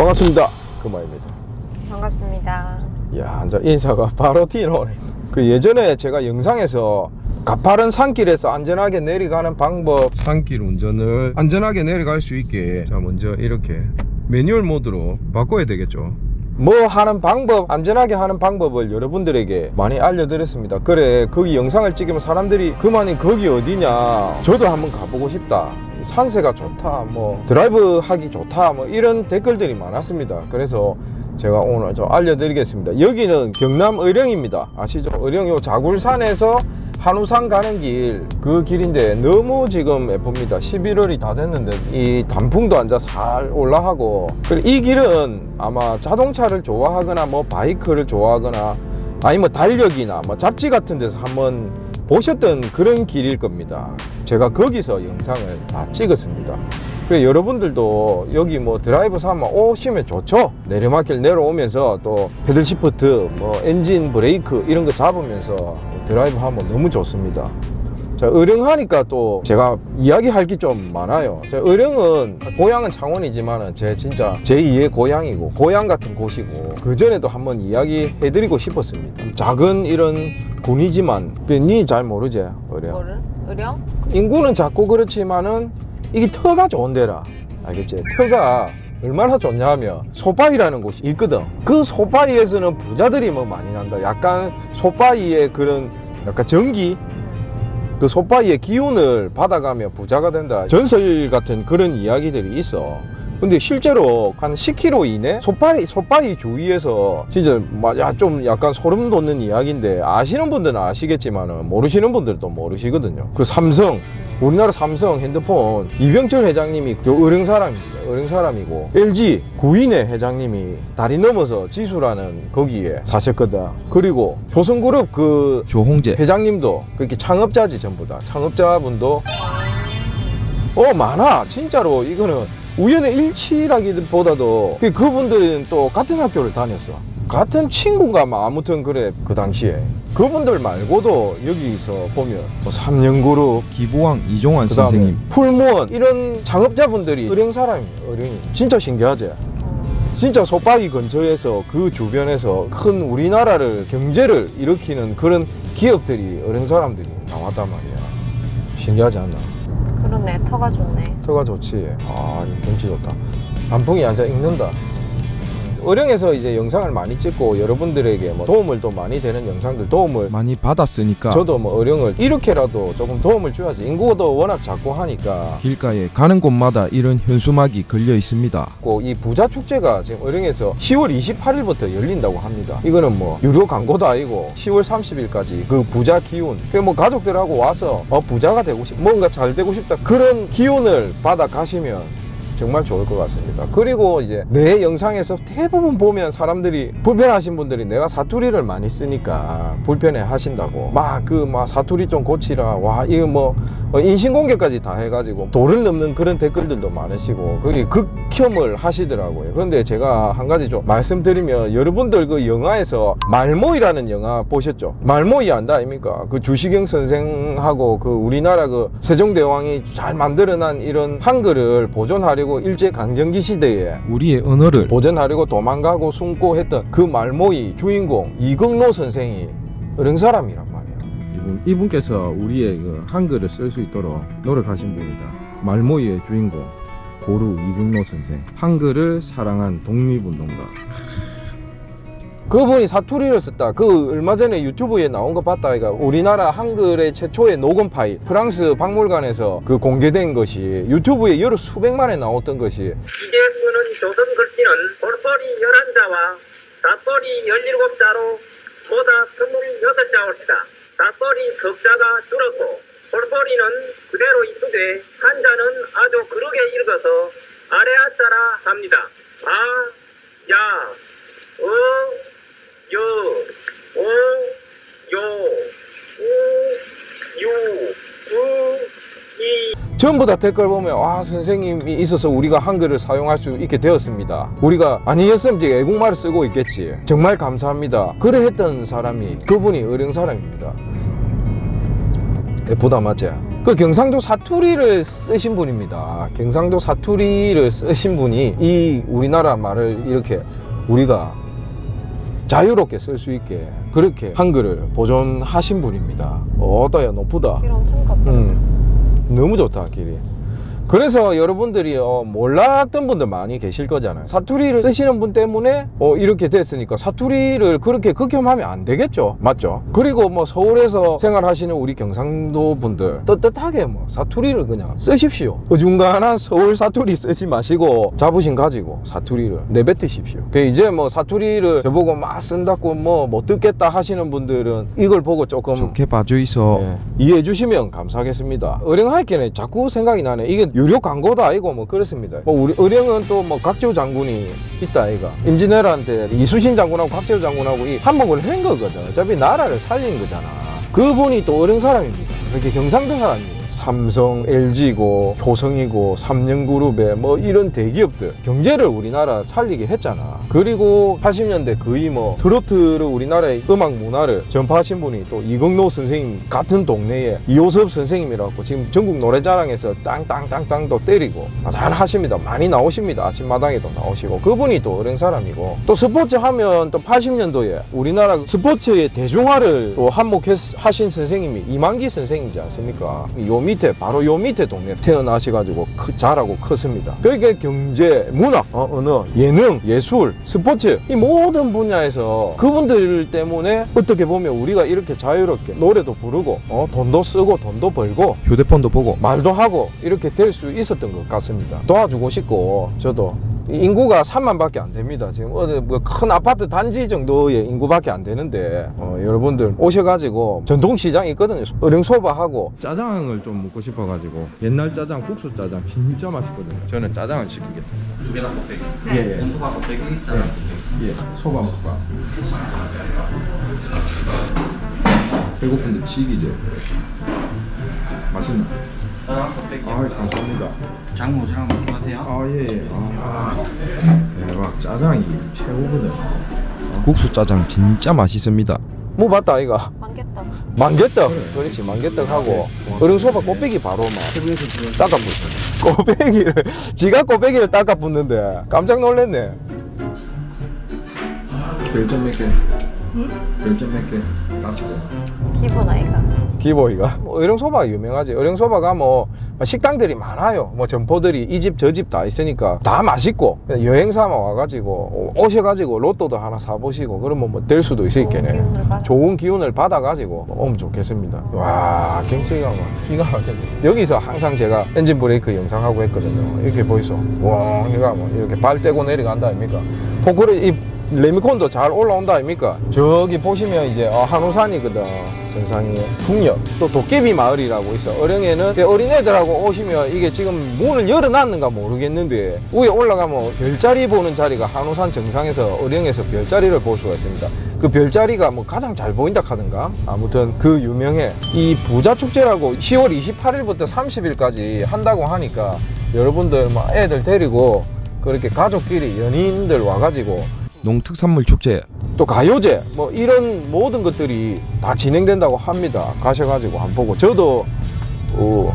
반갑습니다. 금화입니다. 반갑습니다. 야, 이제 인사가 바로 튀노네. 그 예전에 제가 영상에서 가파른 산길에서 안전하게 내려가는 방법, 산길 운전을 안전하게 내려갈 수 있게 자 먼저 이렇게 매뉴얼 모드로 바꿔야 되겠죠. 뭐 하는 방법, 안전하게 하는 방법을 여러분들에게 많이 알려드렸습니다. 그래, 거기 영상을 찍으면 사람들이 그만이 거기 어디냐, 저도 한번 가보고 싶다. 산세가 좋다, 뭐 드라이브 하기 좋다, 뭐 이런 댓글들이 많았습니다. 그래서 제가 오늘 좀 알려드리겠습니다. 여기는 경남 의령입니다. 아시죠? 의령 요 자굴산에서 한우산 가는 길 그 길인데 너무 지금 예쁩니다. 11월이 다 됐는데 이 단풍도 앉아 살 올라하고 그리고 이 길은 아마 자동차를 좋아하거나 뭐 바이크를 좋아하거나 아니면 달력이나 뭐 잡지 같은 데서 한번 보셨던 그런 길일 겁니다. 제가 거기서 영상을 다 찍었습니다. 그래 여러분들도 여기 뭐 드라이브 삼아 오시면 좋죠. 내리막길 내려오면서 또 패들 시프트, 뭐 엔진 브레이크 이런 거 잡으면서 드라이브 하면 너무 좋습니다. 자, 의령하니까 또 제가 이야기할 게 좀 많아요. 자, 의령은 고향은 창원이지만은 제 진짜 제2의 고향이고 고향 같은 곳이고 그 전에도 한번 이야기해드리고 싶었습니다. 작은 이런 군이지만 니잘 모르지 의령. 뭐를? 의령? 인구는 작고 그렇지만은 이게 터가 좋은 데라 알겠지? 터가 얼마나 좋냐면 소바이라는 곳이 있거든 그 소바이에서는 부자들이 뭐 많이 난다 약간 소바이의 그런 약간 전기 그 소바이의 기운을 받아가며 부자가 된다. 전설 같은 그런 이야기들이 있어. 근데 실제로 한 10km 이내 소바이, 소바이 주위에서 진짜 맞아 좀 약간 소름 돋는 이야기인데 아시는 분들은 아시겠지만 모르시는 분들도 모르시거든요. 그 삼성 우리나라 삼성 핸드폰 이병철 회장님이 그 의령 사람입니다. 의령 사람이고 LG 구인의 회장님이 다리 넘어서 지수라는 거기에 사셨거든. 그리고 효성그룹 그 조홍재 회장님도 그렇게 창업자지 전부 다 창업자분도 어 많아 진짜로 이거는 우연의 일치라기보다도 그 그분들은 또 같은 학교를 다녔어 같은 친구가 뭐 아무튼 그래 그 당시에. 그분들 말고도 여기서 보면 뭐 삼년그룹 기보왕 이종환 그다음에 선생님. 풀무원 이런 창업자분들이 의령 사람이에요 의령이. 진짜 신기하지? 진짜 소파기 근처에서 그 주변에서 큰 우리나라를 경제를 일으키는 그런 기업들이 의령 사람들이 나왔단 말이야. 신기하지 않나? 그러네. 터가 좋네. 터가 좋지. 아이 경치 좋다. 단풍이 앉아 익는다 의령에서 이제 영상을 많이 찍고 여러분들에게 뭐 도움을 또 많이 되는 영상들 도움을 많이 받았으니까 저도 뭐 의령을 이렇게라도 조금 도움을 줘야지 인구도 워낙 작고 하니까 길가에 가는 곳마다 이런 현수막이 걸려 있습니다. 있고 이 부자 축제가 지금 의령에서 10월 28일부터 열린다고 합니다. 이거는 뭐 유료 광고도 아니고 10월 30일까지 그 부자 기운, 그 뭐 가족들하고 와서 어, 부자가 되고 싶, 뭔가 잘 되고 싶다 그런 기운을 받아 가시면 정말 좋을 것 같습니다. 그리고 이제 내 영상에서 대부분 보면 사람들이 불편하신 분들이 내가 사투리를 많이 쓰니까 불편해 하신다고 막 그 막 사투리 좀 고치라 와 이거 뭐 어, 인신공격까지 다 해가지고 도를 넘는 그런 댓글들도 많으시고 그게 극혐을 하시더라고요. 그런데 제가 한 가지 좀 말씀드리면 여러분들 그 영화에서 말모이라는 영화 보셨죠? 말모이 안다 아닙니까? 그 주시경 선생하고 그 우리나라 그 세종대왕이 잘 만들어난 이런 한글을 보존하려고 일제 강점기 시대에 우리의 언어를 보존하려고 도망가고 숨고 했던 그 말모이 주인공 이극노 선생이 어른 사람이란 말이에요. 이분, 이분께서 우리의 그 한글을 쓸 수 있도록 노력하신 분이다. 말모이의 주인공 고루 이국노 선생 한글을 사랑한 독립운동가 그분이 사투리를 썼다. 그 얼마 전에 유튜브에 나온 거 봤다. 이가 우리나라 한글의 최초의 녹음 파일 프랑스 박물관에서 그 공개된 것이 유튜브에 여러 수백만에 나왔던 것이 쓰는 조선 글씨는 볼벌이 11자와 닷벌이 17자로 보다 26자올시다. 닷벌이 석자가 줄었고 볼벌이는 그대로 있으되 한자는 아주 그르게 읽어서 아래아 자라 합니다. 아, 야, 어, 여, 오, 요, 우, 유, 우, 이, 전부 다 댓글 보면 와 선생님이 있어서 우리가 한글을 사용할 수 있게 되었습니다. 우리가 아니었으면 이제 애국말을 쓰고 있겠지. 정말 감사합니다. 그래 했던 사람이 그분이 의령 사람입니다. 예쁘다 맞지? 그 경상도 사투리를 쓰신 분입니다. 경상도 사투리를 쓰신 분이 이 우리나라 말을 이렇게 우리가 자유롭게 쓸 수 있게 그렇게 한글을 보존하신 분입니다. 어따야 높다. 길 엄청 가쁘다. 음, 너무 좋다 길이. 그래서 여러분들이 어, 몰랐던 분들 많이 계실 거잖아요. 사투리를 쓰시는 분 때문에 어, 이렇게 됐으니까 사투리를 그렇게 극혐하면 안 되겠죠. 맞죠? 그리고 뭐 서울에서 생활하시는 우리 경상도 분들 떳떳하게 뭐 사투리를 그냥 쓰십시오. 어중간한 서울 사투리 쓰지 마시고 자부심 가지고 사투리를 내뱉으십시오. 그 이제 뭐 사투리를 저보고 막 쓴다고 뭐 못 듣겠다 하시는 분들은 이걸 보고 조금 좋게 봐주이소. 예, 이해해 주시면 감사하겠습니다. 의령하이께는 자꾸 생각이 나네. 이게 유료 광고도 아니고 뭐 그렇습니다. 뭐 우리 의령은 또 뭐 각재우 장군이 있다 아이가. 임진왜란때 이수신 장군하고 각재우 장군하고 이 한몫을 한 거거든. 어차피 나라를 살린 거잖아. 그분이 또 의령 사람입니다. 그렇게 경상도 사람입니다. 삼성, LG고 효성이고 삼성그룹에 뭐 이런 대기업들 경제를 우리나라 살리게 했잖아. 그리고 80년대 거의 뭐 트로트를 우리나라의 음악 문화를 전파하신 분이 또 이경노 선생님 같은 동네에 이호섭 선생님이라고 지금 전국 노래자랑에서 땅땅땅땅도 때리고 잘 하십니다. 많이 나오십니다. 아침마당에도 나오시고 그분이 또 어른 사람이고 또 스포츠 하면 또 80년도에 우리나라 스포츠의 대중화를 또 한몫하신 선생님이 이만기 선생님이지 않습니까? 요 밑에 바로 요 밑에 동네 태어나셔가지고 크- 자라고 컸습니다. 그게 경제, 문학, 어, 언어, 예능, 예술, 스포츠 이 모든 분야에서 그분들 때문에 어떻게 보면 우리가 이렇게 자유롭게 노래도 부르고 어, 돈도 쓰고 돈도 벌고 휴대폰도 보고. 말도 하고 이렇게 될 수 있었던 것 같습니다. 도와주고 싶고 저도 인구가 3만밖에 안 됩니다. 지금 어디 뭐큰 아파트 단지 정도의 인구밖에 안 되는데 어, 여러분들 오셔가지고 전통시장 있거든요. 어령소바하고 짜장을 좀 먹고 싶어가지고 옛날 짜장 국수 짜장 진짜 맛있거든요. 저는 짜장을 시키겠습니다. 두 개다 곱빼기. 예, 예. 소바 곱빼기, 짜장 곱빼기. 예, 소바 먹방. 배고픈데 치기죠. 맛있나? 짜장 곱빼기. 아, 감사합니다. 장모 장모 말씀하세요. 아, 예, 예. 아, 대박. 짜장이 최고거든. 국수 짜장 진짜 맛있습니다. 뭐 봤다 아이가 만겠다. 만개떡 그렇지 만개떡 하고 어령소바 꽃배기 바로 막 닦아 붙어 꽃배기를 지가 꽃배기를 닦아 붙는데 깜짝 놀랐네 별점 몇 개? 별점 몇 개? 까치고. 기본 아이가. 기보이가? 어령소바가 유명하지. 어령소바가 뭐 식당들이 많아요. 뭐 점포들이 이 집 저 집 다 있으니까 다 맛있고 그냥 여행 삼아 와가지고 오셔가지고 로또도 하나 사보시고 그러면 뭐 될 수도 있을 좋은 있겠네. 기운을 받아. 좋은 기운을 받아가지고 오면 좋겠습니다. 와 경치가 막 기가 막혔네. 여기서 항상 제가 엔진 브레이크 영상하고 했거든요. 이렇게 보이소. 와 얘가 뭐 이렇게 발 떼고 내려간다 아닙니까? 포크를 이 레미콘도 잘 올라온다 아닙니까? 저기 보시면 이제 어, 한우산이거든 전상이. 풍력 또 도깨비 마을이라고 있어. 어령에는 그 어린애들하고 오시면 이게 지금 문을 열어놨는가 모르겠는데 위에 올라가면 별자리 보는 자리가 한우산 정상에서 어령에서 별자리를 볼 수가 있습니다. 그 별자리가 뭐 가장 잘 보인다 하던가? 아무튼 그 유명해. 이 부자축제라고 10월 28일부터 30일까지 한다고 하니까 여러분들 뭐 애들 데리고 그렇게 가족끼리 연인들 와가지고 농특산물 축제. 또 가요제 뭐 이런 모든 것들이 다 진행된다고 합니다. 가셔가지고 한 보고 저도 어,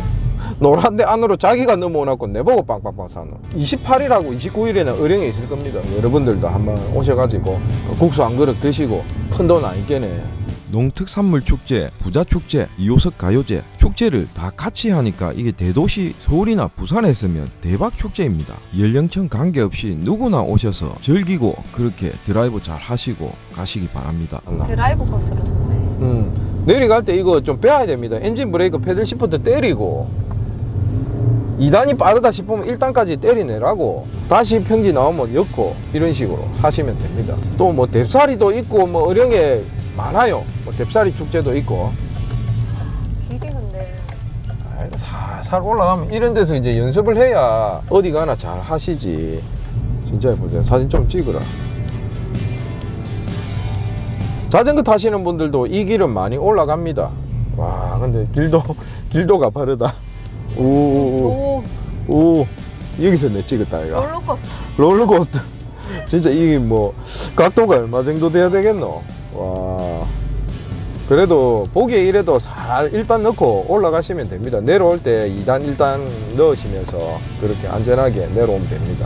노란데 안으로 자기가 넘어오놨고 내보고 빵빵빵 사는 28일하고 29일에는 의령에 있을 겁니다. 여러분들도 한번 오셔가지고 국수 한 그릇 드시고 큰돈안 있겠네. 농특산물 축제, 부자 축제, 이호석 가요제 축제를 다 같이 하니까 이게 대도시 서울이나 부산에 있으면 대박 축제입니다. 연령층 관계없이 누구나 오셔서 즐기고 그렇게 드라이브 잘 하시고 가시기 바랍니다. 드라이브 코스로 좋네. 음, 내려갈 때 이거 좀 빼야 됩니다. 엔진 브레이크 페들 시프트 때리고 2단이 빠르다 싶으면 1단까지 때리내라고 다시 평지 나오면 엮고 이런 식으로 하시면 됩니다. 또뭐 뎁사리도 있고 뭐 어령에 많아요. 뭐 뎁사리 축제도 있고 길이 근데 아이, 살살 올라가면 이런 데서 이제 연습을 해야 어디 가나 잘 하시지. 진짜 예쁘다. 사진 좀 찍으라. 자전거 타시는 분들도 이 길은 많이 올라갑니다. 와, 근데 길도, 길도 가파르다. 오, 오, 오 오, 오. 여기서 내 찍었다, 이거. 롤러코스터. 롤러코스터. 진짜 이게 뭐, 각도가 얼마 정도 돼야 되겠노? 와. 그래도 보기에 이래도 살 일단 넣고 올라가시면 됩니다. 내려올 때 2단 1단 넣으시면서 그렇게 안전하게 내려오면 됩니다.